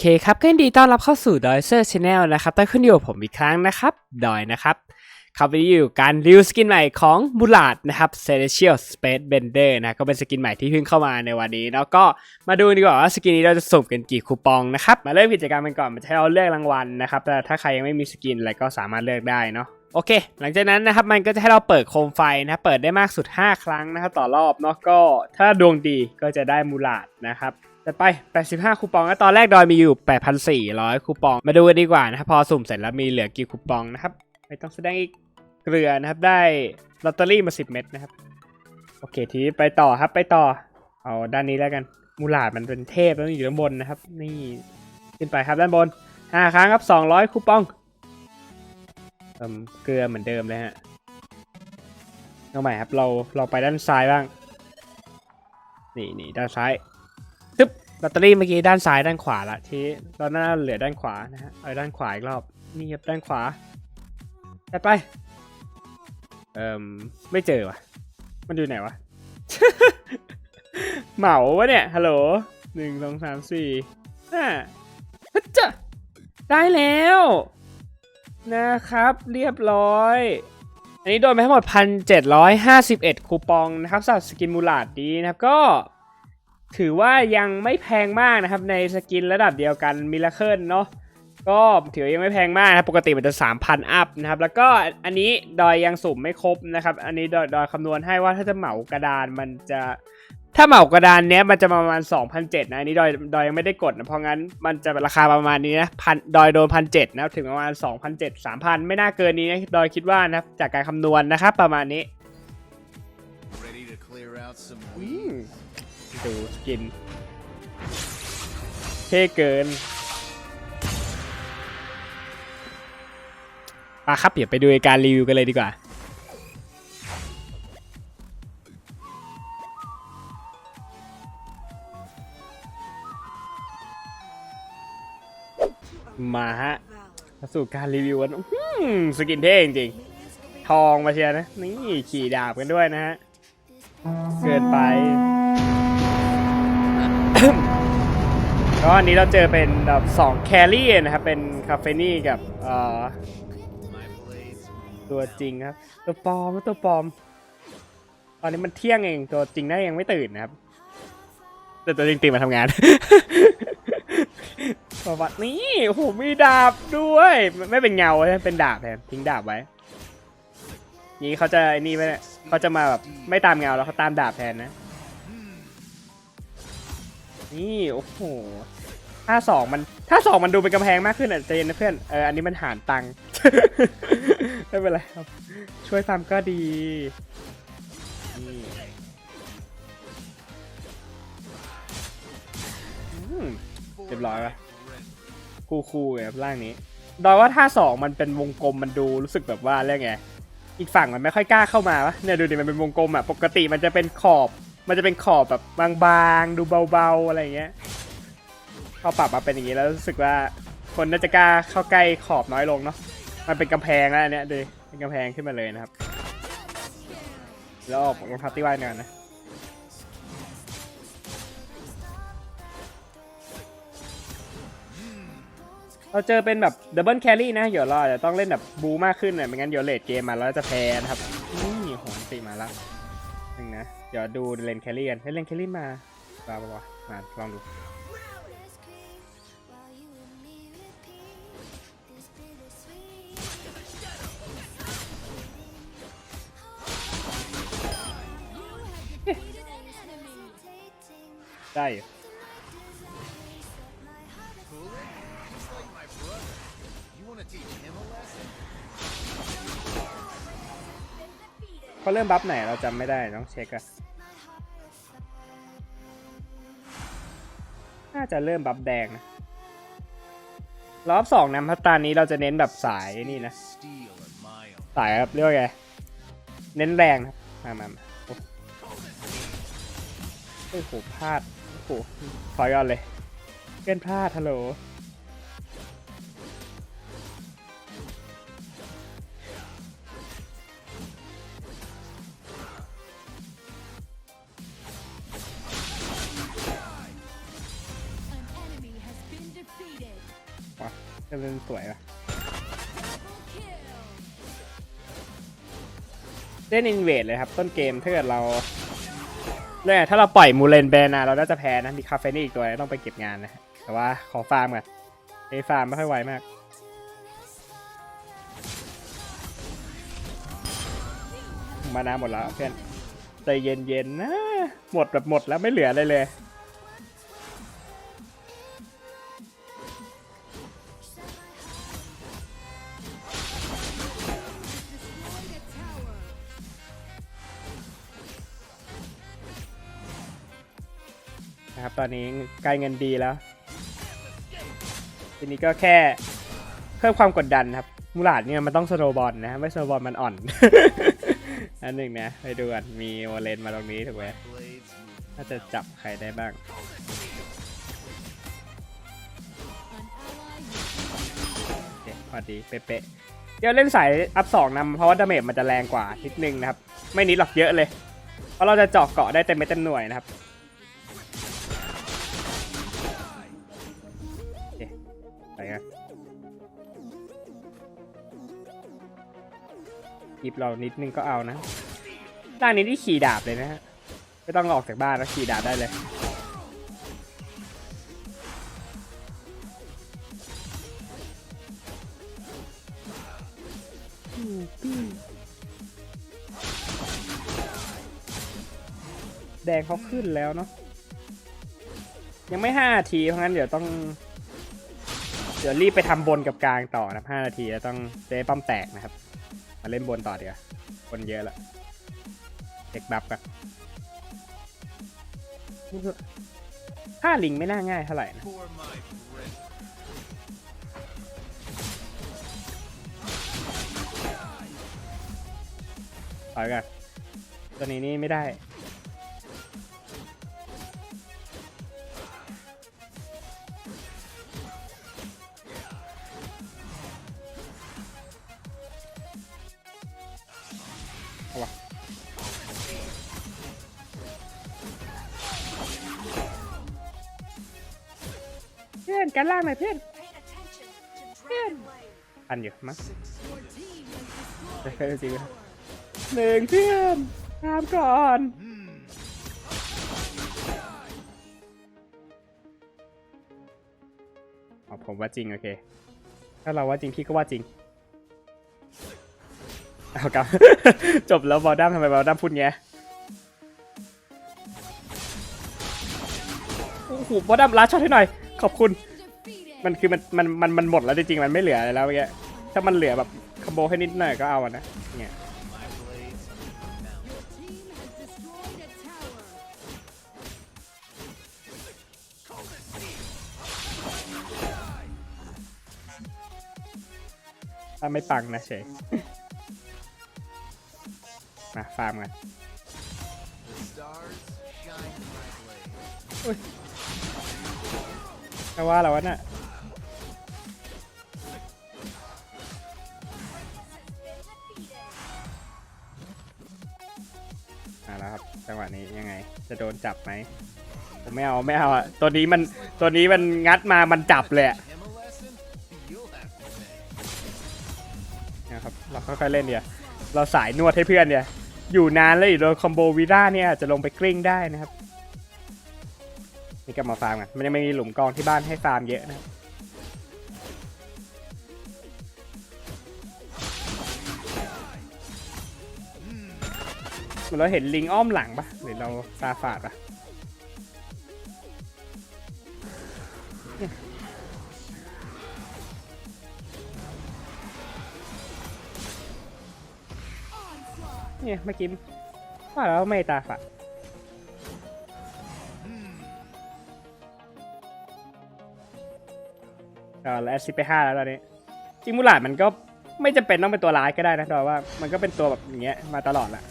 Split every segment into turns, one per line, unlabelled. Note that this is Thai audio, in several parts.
โอเคครับก็ยินดีต้อนรับเข้าสู่ดอยเซอร์ชาแนลนะครับต้อนขึ้นอยู่กับผมอีกครั้งนะครับ ดอยนะครับครับวันนี้อยู่การรีวิวสกินใหม่ของบูลาดนะครับ Celestial Space Bender นะก็เป็นสกินใหม่ที่เพิ่งเข้ามาในวันนี้ แล้วก็มาดูดีกว่าว่าสกินนี้เราจะสุ่มกันกี่คูปองนะครับ มาเริ่มกิจกรรมกันก่อนมันจะให้เราเลือกรางวัลนะครับ แต่ถ้าใครยังไม่มีสกินอะไรก็สามารถเลือกได้เนาะโอเค หลังจากนั้นนะครับมันก็จะให้เราเปิดโคมไฟนะเปิดได้มากสุด 5 ครั้งนะครับต่อรอบเนาะก็ถ้าดวงดีก็จะได้มูลาดนะครับ จะไป 85 คูปองแล้วตอนแรกดอยมีอยู่ 8,400 คูปอง มาดูกันดีกว่านะครับ พอสุ่มเสร็จแล้วมีเหลือกี่คูปองนะครับ ไม่ต้องแสดงอีกเกลือนะครับ ได้ลอตเตอรี่มา 10 เม็ดนะครับ โอเค ทีนี้ไปต่อครับ ไปต่อ เอาด้านนี้แล้วกัน มูลาดมันเป็นเทพแล้วอยู่ด้านบนนะครับ นี่ ขึ้นไปครับด้านบน 5 ครั้งครับ 200 คูปองเอิ่มเกลือเหมือนเดิมเลยฮะเอาใหม่ครับ เรา เราไปด้านซ้ายบ้าง นี่นี่ด้านซ้าย แบตเตอรี่เมื่อกี้ด้านซ้ายด้านขวาละที่ตอนหน้าเหลือด้านขวานะฮะเอาด้านขวาอีกรอบนี่ครับด้านขวาไปไปเอ่มไม่เจอวะมันอยู่ไหนวะ เหมาวะเนี่ยฮัลโหลหนึ่งสองสามสี่ห้าฮึดจ้ะได้แล้ว นะครับ เรียบร้อย อันนี้โดนไปทั้งหมด 1,751 คูปองนะครับสำหรับสกินมูลาดดีนะครับก็ ถือว่ายังไม่แพงมากนะครับในสกินระดับเดียวกันมิลเคิลเนาะก็ถือว่ายังไม่แพงมากนะครับปกติมันจะ 3,000 อัพนะครับ แล้วก็อันนี้ดอยยังสุ่มไม่ครบนะครับ อันนี้ดอยดอยคำนวณให้ว่าถ้าจะเหมากระดานมันจะถ้าเหมากระดานเนี้ยมันจะประมาณ 2,007นะอันนี้ดอยดอยยังไม่ได้กดนะเพราะงั้นมันจะราคาประมาณนี้นะพันดอยโดนพันเจ็ดนะครับถึงประมาณ 2,007 3,000 ไม่น่าเกินนี้นะดอยคิดว่านะครับจากการคำนวณนะครับประมาณนี้
Ready to clear out some
อืม
weeds?
ดูสกิน เท่เกินมาครับเดี๋ยวไปดูการรีวิวกันเลยดีกว่า มาฮะสู่การรีวิวกันสกินเท่จริงๆทองมาเชียร์นะ นี่ขี่ดาบกันด้วยนะฮะ เกินไป ก็อันนี้เราเจอเป็นแบบสองแครี่นะครับ เป็นคาเฟนี่กับตัวจริงครับ ตัวปลอมตัวปลอม ตอนนี้มันเที่ยงเองตัวจริงน่ายังไม่ตื่นนะครับ แต่ตัวจริงตื่นมาทำงานประวัตินี่โอ้โหมีดาบด้วย ไม่ไม่เป็นเงาใช่ไหมเป็นดาบแทนทิ้งดาบไว้นี่เขาจะไอ้นี่ไหมเนี่ยเขาจะมาแบบไม่ตามเงาแล้วเขาตามดาบแทนนะ นี่ โอ้โห ถ้าสองมันถ้าสองมันดูเป็นกำแพงมากขึ้นอะใจเย็นนะเพื่อนเอออันนี้มันหารตังค์ ไม่เป็นไรครับ ช่วยฟาร์มก็ดีเรียบร้อยปะคูคูๆแบบร่างนี้ดอยว่าท่าสองมันเป็นวงกลมมันดูรู้สึกแบบว่าเรื่องไงอีกฝั่งมันไม่ค่อยกล้าเข้ามาวะเนี่ยดูดิมันเป็นวงกลมอะปกติมันจะเป็นขอบ มันจะเป็นขอบแบบบางๆ ดูเบาๆอะไรเงี้ย พอปรับมาเป็นอย่างนี้แล้วรู้สึกว่าคนน่าจะกล้าเข้าใกล้ขอบน้อยลงเนาะมันเป็นกำแพงแล้วอันเนี่ยดูเป็นกำแพงขึ้นมาเลยนะครับ แล้วออกรองเท้าที่ว่ายน้ำนะเราเจอเป็นแบบดับเบิลแครี่นะเดี๋ยวเราอจะต้องเล่นแบบบูมากขึ้นหน่อยไม่งั้นเดี๋ยวเลดเกมมาแล้วจะแพ้นะครับนี่โหนตีมาแล้วหนึ่งนะ เดี๋ยวดูเลนแครี่กันให้เลนแครี่มาบ้าบ้ามาลองดู ได้อยู่เขาเริ่มบัฟไหนเราจำไม่ได้ต้องเช็คอะน่าจะเริ่มบัฟแดงนะรอบสองนะพัตตานี้เราจะเน้นแบบสายนี่นะ สายแบบเรียกว่าไง เน้นแรงนะมามามาโอ้โอ้โหพลาด หถอยก่อนเลยเกินพลาดฮัลโหลจะเป็นสวยปะเล่นอินเวดเลยครับ ต้นเกมถ้าเกิดเรา เนี่ยถ้าเราปล่อยมูเลนแบนนะเราน่าจะแพ้นะมีคาเฟนี่อีกตัวต้องไปเก็บงานนะแต่ว่าขอฟาร์มก่อนไอ้ฟาร์มไม่ค่อยไวมากมานาหมดแล้วเพื่อนใจเย็นๆนะหมดแบบหมดแล้วไม่เหลืออะไรเลย นะครับ ตอนนี้ใกล้เงินดีแล้ว ทีนี้ก็แค่เพิ่มความกดดันครับ มูลาดเนี่ยมันต้องสโนบอลนะไม่สโนบอลมันอ่อน อันหนึ่งนะไปดูกันมีโอเลนมาตรงนี้ถูกไหม
Blades move
น่าจะจับใครได้บ้างพอดีเป๊ะๆเดี๋ยวเล่นสายอัพสองนำเพราะว่าดาเมจมันจะแรงกว่านิดนึงนะครับ ไม่นิดหรอกเยอะเลย เพราะเราจะเจาะเกาะได้เต็มเม็ดเต็มหน่วยนะครับ หยิบเรานิดนึงก็เอานะด้านนี้ที่ขี่ดาบเลยนะฮะไม่ต้องออกจากบ้านแล้วขี่ดาบได้เลยแดงเขาขึ้นแล้วเนาะยังไม่ห้านาทีเพราะงั้นเดี๋ยวต้อง เดี๋ยวรีบไปทำบนกับกลางต่อนะห้านาทีแล้วต้องเจ๊ป้อมแตกนะครับ มาเล่นบนต่อเดี๋ยวาคนเยอะละเด็กบัฟกันถ้าลิงไม่น่าง่ายเท่าไหร่นะ
for my friend.
ถอยกันตัวนี้นี่ไม่ได้ อนกันล่างหน่อยเพื่อนเพื่อนอันอยู่มั้งเฮ้ยจริงๆหนึ่งเพื่อนตามก่อนอ๋อผมว่าจริง โอเค ถ้าเราว่าจริง พี่ก็ว่าจริงเอากลับ จบแล้วบอลดัมทำไมบอลดัมพูดเงี้ยโอ้โหบอลดัมลาช็อตให้หน่อย ขอบคุณ มันคือมันมันมันมันหมดแล้วจริงๆมันไม่เหลืออะไรแล้วเมื่อกี้ถ้ามันเหลือแบบคอมโบให้นิดหน่อยก็เอาอะนะเนี่ย
My blades now.
ถ้าไม่ปังนะเฉยมาฟาร์มกัน แค่ว่าเราวะน่ะมาแล้วครับจังหวะนี้ยังไง จะโดนจับไหมผมไม่เอาไม่เอาอะตัวนี้มันตัวนี้มันงัดมามันจับเลยอะนะครับเราค่อยๆเล่นเดียวเราสายนวดให้เพื่อนเดียวอยู่นานแล้วอีกโดนคอมโบวีด้าเนี่ยจจะลงไปกลิ้งได้นะครับ นี่กลับมาฟาร์มกันมันยังไม่มีหลุมกองที่บ้านให้ฟาร์มเยอะนะเหมือนเราเห็นลิงอ้อมหลังปะหรือเราตาฝาดปะเนี่ยเนี่ยเมื่อกี้ว่าแล้วไม่ตาฝาด เออแล้วแอสซิไปห้าแล้วตอนนี้ จริงมูลาดมันก็ไม่จำเป็นต้องเป็นตัวร้ายก็ได้นะแต่ว่ามันก็เป็นตัวแบบอย่างเงี้ยมาตลอดแหละ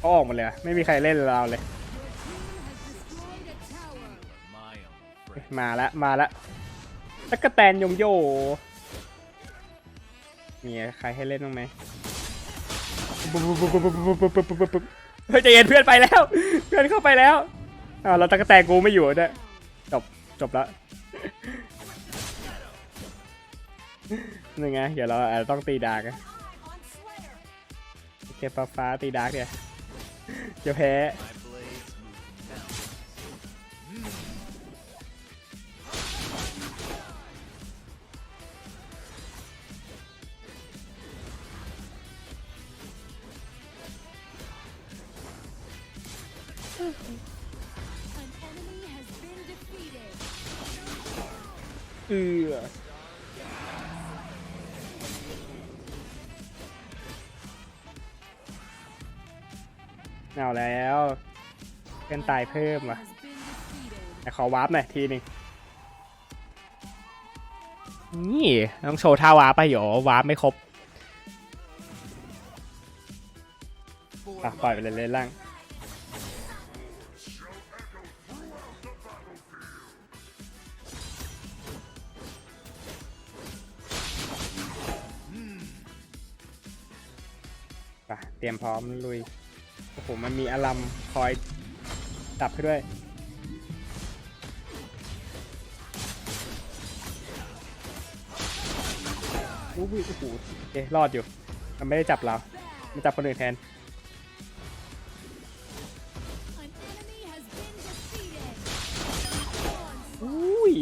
โอ้ออกหมดเลยไม่มีใครเล่นเราเลย มาละมาละตะกะแตนยงโยมีใครให้เล่นบ้างไหมเฮ้ยใจเย็นเพื่อนไปแล้ว เพื่อนเข้าไปแล้ว อ้าวเราตะกแตนกูไม่อยู่เด้วยจบจบแล้วนี่ไงเดี๋ยวเราอาจจะต้องตีดาร์กนะโอเคฟ้าฟ้าตีดาร์กเนี่ยจะแพ้ เอาแล้วเพื่อนตายเพิ่มว่ะแต่ขอวาร์ปหน่อยทีนึงนี่ต้องโชว์ท่าวาร์ปไปเหรอวาร์ปไม่ครบอะปล่อยไปเลยเลยล่างไปเตรียมพร้อมลุย อ้โหมันมีอลัมคอยดับให้ด้วยอู้หูโอ้โหเอ๊ะรอดอยู่ มันไม่ได้จับเรา มันจับคนอื่นแทน อุ้ย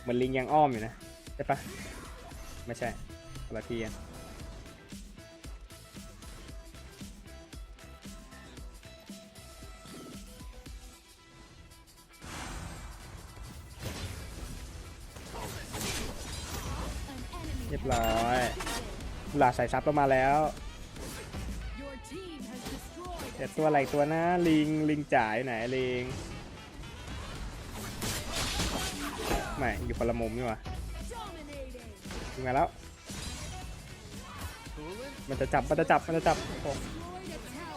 เหมือนลิงยังอ้อมอยู่นะ ใช่ปะไม่ใช่คนละทีกัน หลาใส่ซับเรามาแล้วเดี๋ยวตัวอะไรตัวนะลิงลิงจ่ายไหนลิงไม่อยู่คนละมุมนี่หว่ายิงมาแล้ว
cooling?
มันจะจับมันจะจับมันจะจับโอ้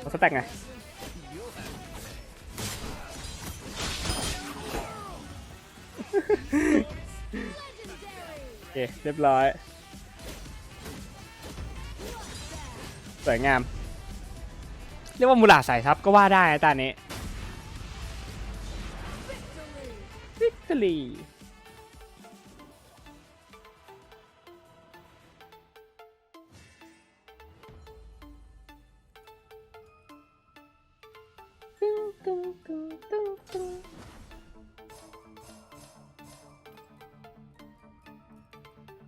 มันสแต็กไง
You'll have to pay.
โอเคเรียบร้อย สวยงาม เรียกว่ามูลาสายทับก็ว่าได้นะตาเนี้ Victory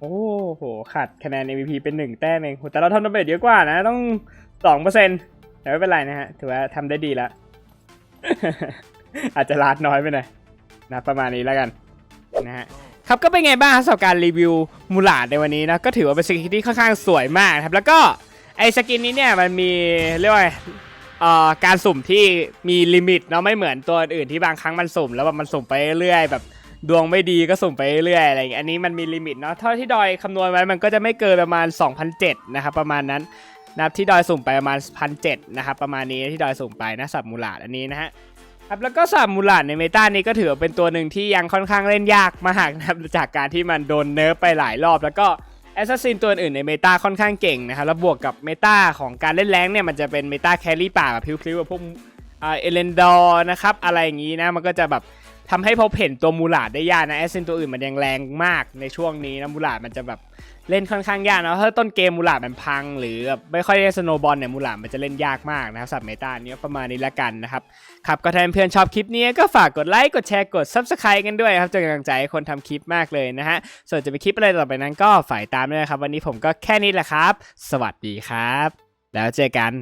โอ้โหขาดคะแนน MVP เป็นหนึ่งแต้มเองแต่เราทำดาเมจเยอะกว่านะ ต้องสองเปอร์เซ็นต์แต่ไม่เป็นไรนะฮะ ถือว่าทำได้ดีแล้ว อาจจะลาดน้อยไปหน่อยนะประมาณนี้แล้วกันนะฮะครับก็เป็นไงบ้างสำหรับการรีวิวมูลาดในวันนี้นะก็ถือว่าเป็นสกินที่ค่อนข้างสวยมากครับ แล้วก็ไอสกินนี้เนี่ยมันมีเรียกว่าเอ่อการสุ่มที่มีลิมิตเนาะไม่เหมือนตัวอื่นที่บางครั้งมันสุ่ม แล้วแบบมันสุ่มไปเรื่อยแบบ ดวงไม่ดีก็สุ่มไปเรื่อยอะไรอย่างเงี้ยอันนี้มันมีลิมิตเนาะเท่าที่ดอยคำนวณไว้มันก็จะไม่เกินประมาณ 2,007นะครับประมาณนั้นนะครับที่ดอยสุ่มไปประมาณ1,007นะครับประมาณนี้ที่ดอยสุ่มไปนะสับมูลาดอันนี้นะฮะครับแล้วก็สับมูลาดในเมตานี้ก็ถือว่าเป็นตัวหนึ่งที่ยังค่อนข้างเล่นยากมากนะครับจากการที่มันโดนเนิร์ฟไปหลายรอบ แล้วก็แอสซัสซินตัวอื่นในเมตาค่อนข้างเก่งนะครับแล้วบวกกับเมตาของการเล่นแรงเนี่ยมันจะเป็นเมตาแครี่ป่าแบบพลิ้วๆแบบพวกเอเลนดอร์นะครับอะไรอย่างงี้นะมันก็จะแบบ ทำให้พบเห็นตัวมูลาดได้ยากนะแอสเซนตัวอื่นมันยังแรงมากในช่วงนี้นะมูลาดมันจะแบบเล่นค่อนข้างยากนะถ้าต้นเกมมูลาดมันพัง หรือแบบไม่ค่อยได้สโนบอลเนี่ยมูลาดมันจะเล่นยากมากนะครับสับเมตานี้ประมาณนี้ละกันนะครับครับก็ถ้าเพื่อนชอบคลิปนี้ก็ฝากกดไลค์กดแชร์กด Subscribe กันด้วยครับจะเป็นกำลังใจให้คนทำคลิปมากเลยนะฮะส่วนจะไปคลิปอะไรต่อไปนั้นก็ฝ่ายตามด้วยครับ วันนี้ผมก็แค่นี้แหละครับ สวัสดีครับ แล้วเจอกัน